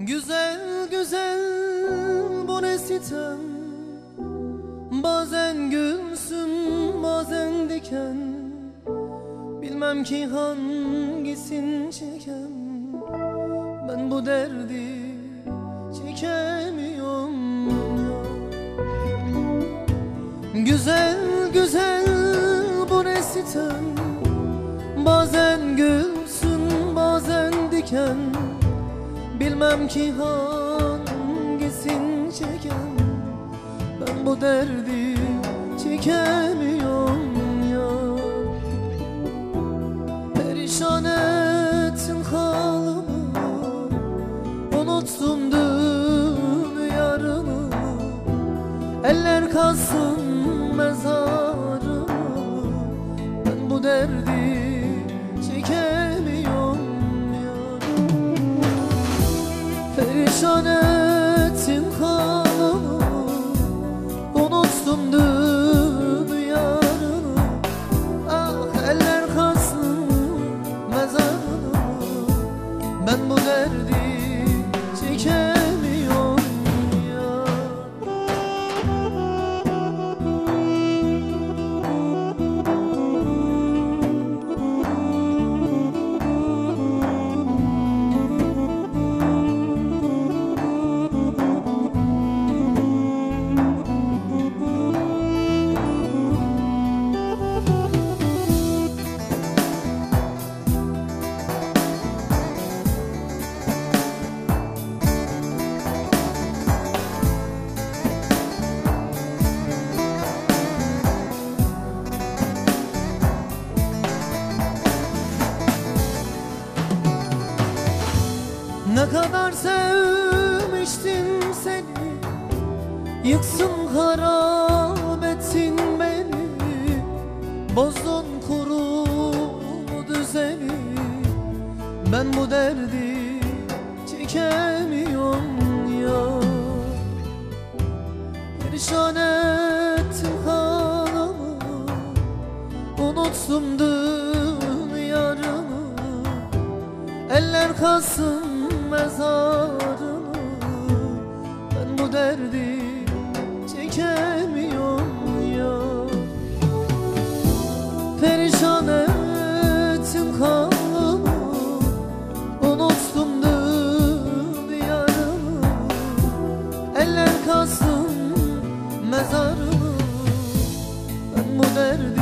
Güzel güzel bu ne sitem? Bazen gülsün bazen diken. Bilmem ki hangisini çeken. Ben bu derdi çekemiyorum. Güzel güzel bu ne sitem? Bazen gülsün bazen diken Bilmem ki hangisini çeken. Ben bu derdi çekemiyorum ya. Perişan ettin halımı. Unuttum dün yarını. Eller kalsın mezarımı Ben bu derdi Perişan ettin halımı Unuttum dün yarını Ah eller kalsın mezarını Ben bu derdi Ne kadar sevmiştim seni. Yıksın harap etsin beni. Bozdun kuru düzeni. Ben bu derdi çekemiyorum ya. Perişan ettin halımı Unuttum dün yarını Eller kalsın mezarını Ben bu derdi çekemiyorum ya. Perişan ettim kalbimi Unuttum diyarımı Eller kastım mezarını Ben bu derdi